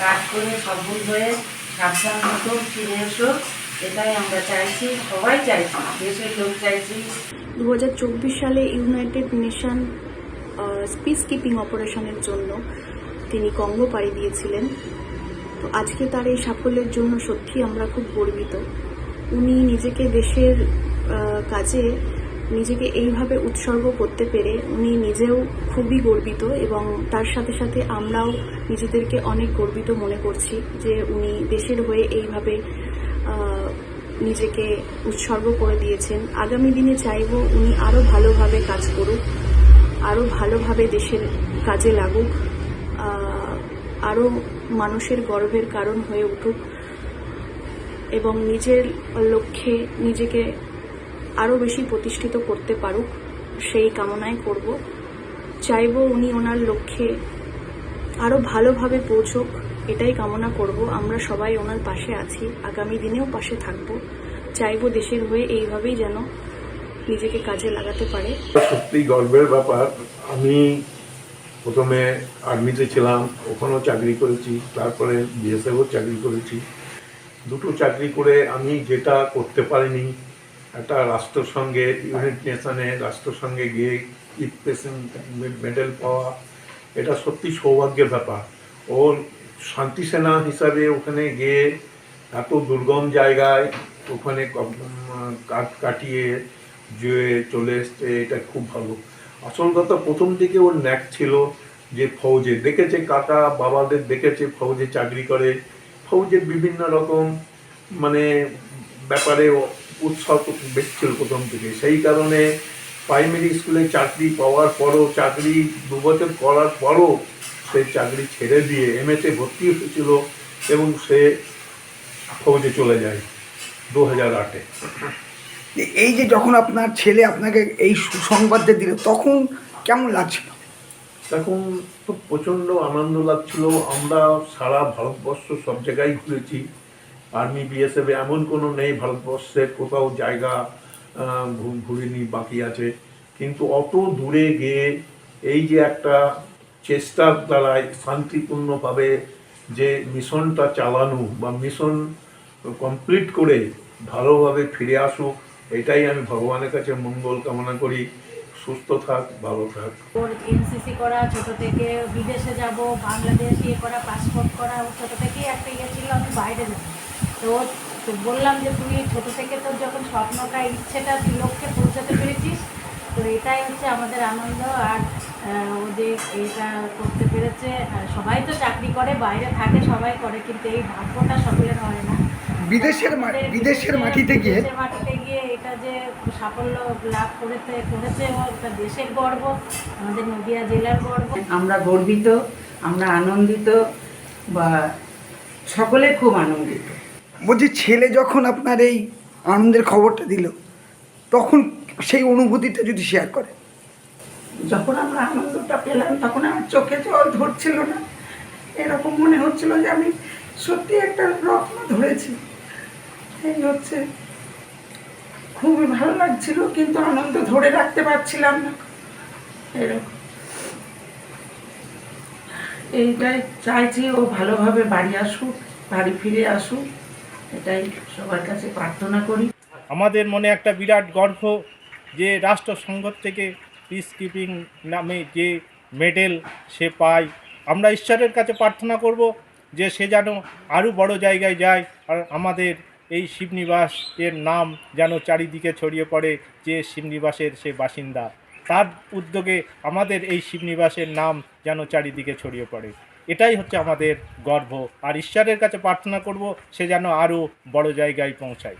কাজ করে সফল হয়ে সাবধান মতো ফিরে এসো। এটাই আমরা চাইছি, সবাই চাইছি, দেশের লোক চাইছি। দু হাজার চব্বিশ সালে ইউনাইটেড নেশন স্পিস কিপিং অপারেশনের জন্য তিনি কঙ্গো পাড়ি দিয়েছিলেন। তো আজকে তার এই সাফল্যের জন্য সত্যি আমরা খুব গর্বিত। উনি নিজেকে দেশের কাজে নিজেকে এইভাবে উৎসর্গ করতে পেরে উনি নিজেও খুবই গর্বিত এবং তার সাথে সাথে আমরাও নিজেদেরকে অনেক গর্বিত মনে করছি যে উনি দেশের হয়ে এইভাবে নিজেকে উৎসর্গ করে দিয়েছেন। আগামী দিনে চাইব উনি আরও ভালোভাবে কাজ করুক আরও ভালোভাবে দেশের কাজে লাগুক আরও মানুষের গর্বের কারণ হয়ে উঠুক এবং নিজের লক্ষ্যে নিজেকে আরও বেশি প্রতিষ্ঠিত করতে পারুক, সেই কামনাই করব। চাইব উনি ওনার লক্ষ্যে আরও ভালোভাবে পৌঁছক, এটাই কামনা করব। আমরা সবাই ওনার পাশে আছি, আগামী দিনেও পাশে থাকব। চাইব দেশের হয়ে এইভাবেই যেন নিজেকে কাজে লাগাতে পারে। সত্যি গর্বের ব্যাপার, আমি প্রথমে আর্মিতে ছিলাম, ওখানেও চাকরি করেছি, তারপরে বিএসএফও চাকরি করেছি। দুটো চাকরি করে আমি যেটা করতে পারিনি একটা রাষ্ট্রের সঙ্গে ইউনাইটেড নেশনে রাষ্ট্রের সঙ্গে গিয়ে ইট পেশেন্ট মেডেল পাওয়া এটা সত্যি সৌভাগ্যের ব্যাপার। ওর শান্তি সেনা হিসাবে ওখানে গিয়ে এত দুর্গম জায়গায় ওখানে ক- উম, কাট কাটিয়ে যে চলে এসছে এটা খুব ভালো। আসল কথা প্রথম দিকে ওর ন্যাক ছিল যে ফৌজে দেখেছে কাকা বাবাদের দেখেছে ফৌজে চাকরি করে ফৌজের বিভিন্ন রকম মানে ব্যাপারে ও উৎসাহ বেশি ছিল প্রথম থেকে। সেই কারণে প্রাইমারি স্কুলে চাকরি পাওয়ার পরও চাকরি দু বছর করার পরও সে চাকরি ছেড়ে দিয়ে এমএতে ভর্তি হয়েছিল এবং সে ফৌজে চলে যায় দু হাজার আটে। এই যে যখন আপনার ছেলে আপনাকে এই সুসংবাদটা দিল তখন কেমন লাগছিল? তখন তো প্রচণ্ড আনন্দ লাগছিল। আমরা সারা ভারতবর্ষ সব জায়গায় ঘুরেছি। আর্মি বিএসএফ এমন কোনো নেই, ভারতবর্ষের কোথাও জায়গা ঘুরিনি বাকি আছে। কিন্তু অত দূরে গিয়ে এই যে একটা চেষ্টার দ্বারাই শান্তিপূর্ণভাবে যে মিশনটা চালানো বা মিশন কমপ্লিট করে ভালোভাবে ফিরে আসুক, এটাই আমি ভগবানের কাছে মঙ্গল কামনা করি। সুস্থ থাক, ভালো থাক। এনসিসি করা, ছোট থেকে বিদেশে যাব, বাংলাদেশ ইয়ে করা পাসপোর্ট করা ছোট থেকেই একটা ইয়ে ছিল আমি বাইরে তো তো বললাম যে তুই ছোট থেকে তোর যখন স্বপ্নটা ইচ্ছেটা তুই লক্ষ্যে পৌঁছাতে পেরেছিস তো এটাই হচ্ছে আমাদের আনন্দ। আর ও যে এটা করতে পেরেছে আর সবাই তো চাকরি করে বাইরে থাকে সবাই করে কিন্তু এই ভাগ্যটা সকলের হয় না। বিদেশের বিদেশের মাটিতে গিয়ে মাটিতে গিয়ে এটা যে সাফল্য লাভ করেছে করেছে একটা দেশের গর্ব আমাদের নদিয়া জেলার গর্ব। আমরা গর্বিত আমরা আনন্দিত বা সকলে খুব আনন্দিত। বলছি ছেলে যখন আপনার এই আনন্দের খবরটা দিল, তখন সেই অনুভূতিটা যদি শেয়ার করে। যখন আমরা আনন্দটা পেলাম, তখন আমার চোখে জল ধরছিল না। এরকম মনে হচ্ছিল যে আমি সত্যি একটা রত্ন ধরেছি। এই হচ্ছে, খুবই ভালো লাগছিল, কিন্তু আনন্দ ধরে রাখতে পারছিলাম না। এরকম। এইটাই চাইছি ও ভালোভাবে বাড়ি আসুক, বাড়ি ফিরে আসুক। এটাই সবার কাছে প্রার্থনা করি। আমাদের মনে একটা বিরাট গর্ব যে রাষ্ট্রসংঘ থেকে পিস কিপিং নামে যে মেডেল সে পায়। আমরা ঈশ্বরের কাছে প্রার্থনা করব যে সে যেন আরও বড় জায়গায় যায় আর আমাদের এই শিবনিবাস এর নাম যেন চারিদিকে ছড়িয়ে পড়ে যে শিবনিবাসের সে বাসিন্দা। তার উদ্যোগে আমাদের এই শিবনিবাসের নাম যেন চারিদিকে ছড়িয়ে পড়ে। এটাই হচ্ছে আমাদের গর্ব। আর ঈশ্বরের কাছে প্রার্থনা করব, সে যেন আরও বড় জায়গায় পৌঁছায়।